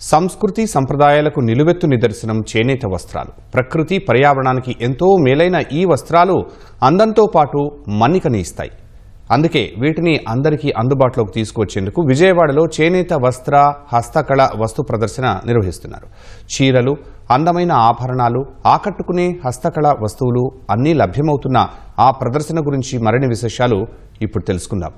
సంస్కృతి సంప్రదాయాలకు నిలువెత్తు నిదర్శనం చేనేత వస్త్రాలు. ప్రకృతి పర్యావరణానికి ఎంతో మేలైన ఈ వస్త్రాలు అందంతో పాటు మన్నికని ఇస్తాయి. అందుకే వీటిని అందరికీ అందుబాటులోకి తీసుకొచ్చేందుకు విజయవాడలో చేనేత వస్త్ర హస్తకళ వస్తు ప్రదర్శన నిర్వహిస్తున్నారు. చీరలు అందమైన ఆభరణాలు ఆకట్టుకునే హస్తకళ వస్తువులు అన్నీ లభ్యమవుతున్న ఆ ప్రదర్శన గురించి మరిన్ని విశేషాలు ఇప్పుడు తెలుసుకుందాం.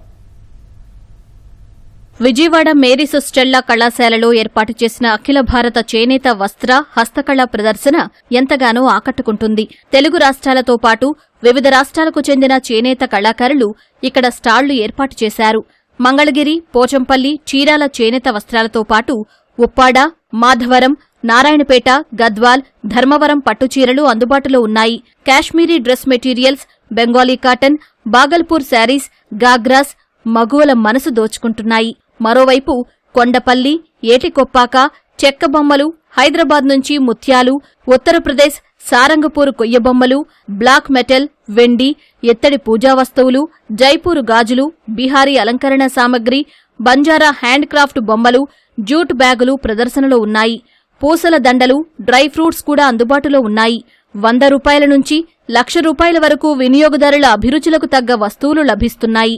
విజయవాడ మేరీస్ స్టెల్లా కళాశాలలో ఏర్పాటు చేసిన అఖిల భారత చేనేత వస్త్ర హస్తకళ ప్రదర్శన ఎంతగానో ఆకట్టుకుంటుంది. తెలుగు రాష్ట్రాలతో పాటు వివిధ రాష్ట్రాలకు చెందిన చేనేత కళాకారులు ఇక్కడ స్టాళ్ళు ఏర్పాటు చేశారు. మంగళగిరి పోచంపల్లి చీరాల చేనేత వస్త్రాలతో పాటు ఉప్పాడ మాధవరం నారాయణపేట గద్వాల్ ధర్మవరం పట్టుచీరలు అందుబాటులో ఉన్నాయి. Kashmiri dress materials Bengali cotton Bhagalpur saris ghagras మగువల మనసు దోచుకుంటున్నాయి. మరోవైపు కొండపల్లి ఏటికొప్పాక చెక్క బొమ్మలు హైదరాబాద్ నుంచి ముత్యాలు ఉత్తరప్రదేశ్ సారంగపూర్ కొయ్య బొమ్మలు బ్లాక్ మెటల్ వెండి ఎత్తడి పూజా వస్తువులు జైపూర్ గాజులు బీహారీ అలంకరణ సామగ్రి బంజారా హ్యాండ్క్రాఫ్ట్ బొమ్మలు జూట్ బ్యాగులు ప్రదర్శనలో ఉన్నాయి. పూసల దండలు డ్రై ఫ్రూట్స్ కూడా అందుబాటులో ఉన్నాయి. వంద రూపాయల నుంచి లక్ష రూపాయల వరకు వినియోగదారుల అభిరుచులకు తగ్గ వస్తువులు లభిస్తున్నాయి.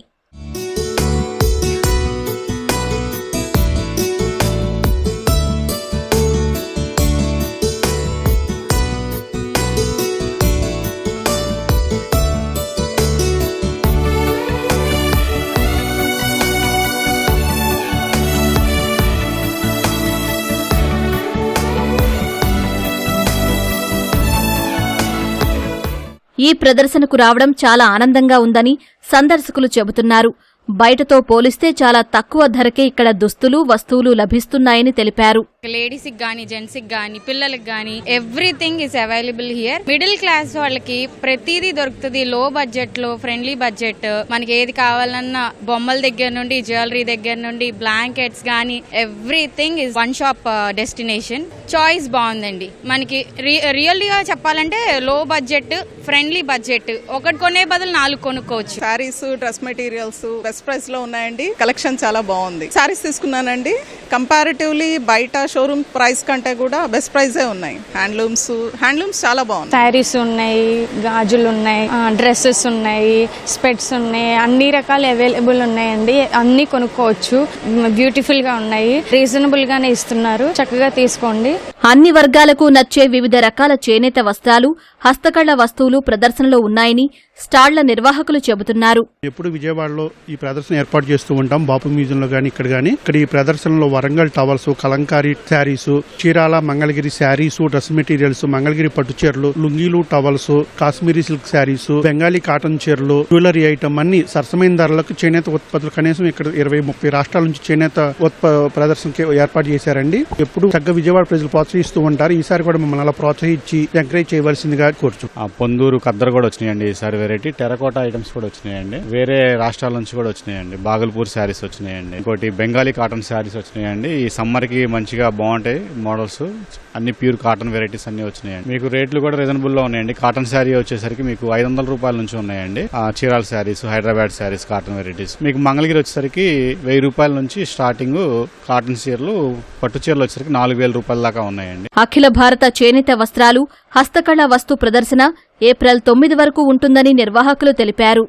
ఈ ప్రదర్శనకు రావడం చాలా ఆనందంగా ఉందని సందర్శకులు చెబుతున్నారు. బయటతో పోలిస్తే చాలా తక్కువ ధరకే ఇక్కడ దుస్తులు వస్తువులు లభిస్తున్నాయని తెలిపారు. లేడీస్కి జెంట్స్కి జెంట్స్కి పిల్లలకి కానీ everything is available here middle class వాళ్ళకి ప్రతిదీ దొరుకుతుంది. లో బడ్జెట్లో ఫ్రెండ్లీ బడ్జెట్ మనకి ఏది కావాలన్నా బొమ్మల దగ్గర నుండి జ్యువెలరీ దగ్గర నుండి బ్లాంకెట్స్ కానీ everything is one shop destination choice బాగుందండి. మనకి రియల్గా చెప్పాలంటే లో బడ్జెట్ ఫ్రెండ్లీ బడ్జెట్ ఒకటి కొనే బదులు నాలుగు కొనుక్కోవచ్చు. శారీస్ డ్రెస్ మెటీరియల్స్ బెస్ట్ ప్రైస్లో ఉన్నాయండి. కలెక్షన్ చాలా బాగుంది. శారీస్ తీసుకున్నానండి. కంపారిటివ్లీ బయట షోరూమ్ ప్రైస్ కంటే కూడా బెస్ట్ ప్రైజే ఉన్నాయి. హ్యాండ్లూమ్స్ హ్యాండ్లూమ్స్ చాలా బాగుంది శారీస్ ఉన్నాయి గాజులు ఉన్నాయి డ్రెస్సెస్ ఉన్నాయి స్పెట్స్ ఉన్నాయి అన్ని రకాలు అవైలబుల్ ఉన్నాయండి. అన్ని కొనుక్కోవచ్చు. బ్యూటిఫుల్గా ఉన్నాయి. రీజనబుల్ గానే ఇస్తున్నారు. చక్కగా తీసుకోండి. అన్ని వర్గాలకు నచ్చే వివిధ రకాల చేనేత వస్త్రాలు హస్తకళ వస్తువులు ప్రదర్శనలో ఉన్నాయని స్టాళ్ళ నిర్వాహకులు చెబుతున్నారు. ఎప్పుడు విజయవాడలో ఈ ప్రదర్శన ఏర్పాటు చేస్తూ ఉంటాం. బాపు మ్యూజియంలో కానీ ఇక్కడ కానీ ఇక్కడ ఈ ప్రదర్శనలో Warangal towels Kalamkari saris Chirala Mangalagiri saris dress materials Mangalagiri పట్టు చీరలు లుంగీలు towels Kashmiri silk saris Bengali cotton చీరలు జ్యువెలరీ ఐటమ్ అన్ని సరసమైన ధరలకు చేనేత ఉత్పత్తులు కనీసం ఇక్కడ ఇరవై ముప్పై రాష్ట్రాల నుంచి చేనేత ఉత్ప ప్రదర్శనకి ఏర్పాటు చేశారండి. ఎప్పుడు తగ్గ విజయవాడ ప్రజలు ప్రోత్సహిస్తూ ఉంటారు. ఈసారి కూడా మమ్మల్ని అలా ప్రోత్సహించి ఎంకరేజ్ చేయవలసిందిగా కోరుచు. పొందూరు కద్దరు కూడా వచ్చినాయండి ఈసారి వెరైటీ టెరకోటా ఐటమ్స్ కూడా వచ్చినాయండి. వేరే రాష్ట్రాల నుంచి కూడా వచ్చినాయండి. బాగల్పూర్ శారీస్ వచ్చినాయండి. ఇంకోటి బెంగాలీ కాటన్ శారీస్ వచ్చినాయండి. ఈ సమ్మర్కి మంచిగా బాగుంటాయి మోడల్స్ అన్ని ప్యూర్ కాటన్ వెరైటీస్ అన్ని వచ్చినాయండి. మీకు రేట్లు కూడా రీజనబుల్లో ఉన్నాయండి. కాటన్ శారీ వచ్చేసరికి మీకు ఐదు వందల రూపాయల నుంచి ఉన్నాయండి. ఆ చీరాల శారీస్ హైదరాబాద్ శారీస్ కాటన్ వెరైటీస్ మీకు మంగళగిరి వచ్చేసరికి వెయ్యి రూపాయల నుంచి స్టార్టింగ్ కాటన్ చీరలు పట్టు చీరలు వచ్చేసరికి నాలుగు వేల రూపాయల దాకా ఉన్నాయి. ఉన్నాయండి. అఖిల భారత చేనేత వస్త్రాలు హస్తకళ వస్తు ప్రదర్శన ఏప్రిల్ తొమ్మిది వరకు ఉంటుందని నిర్వాహకులు తెలిపారు.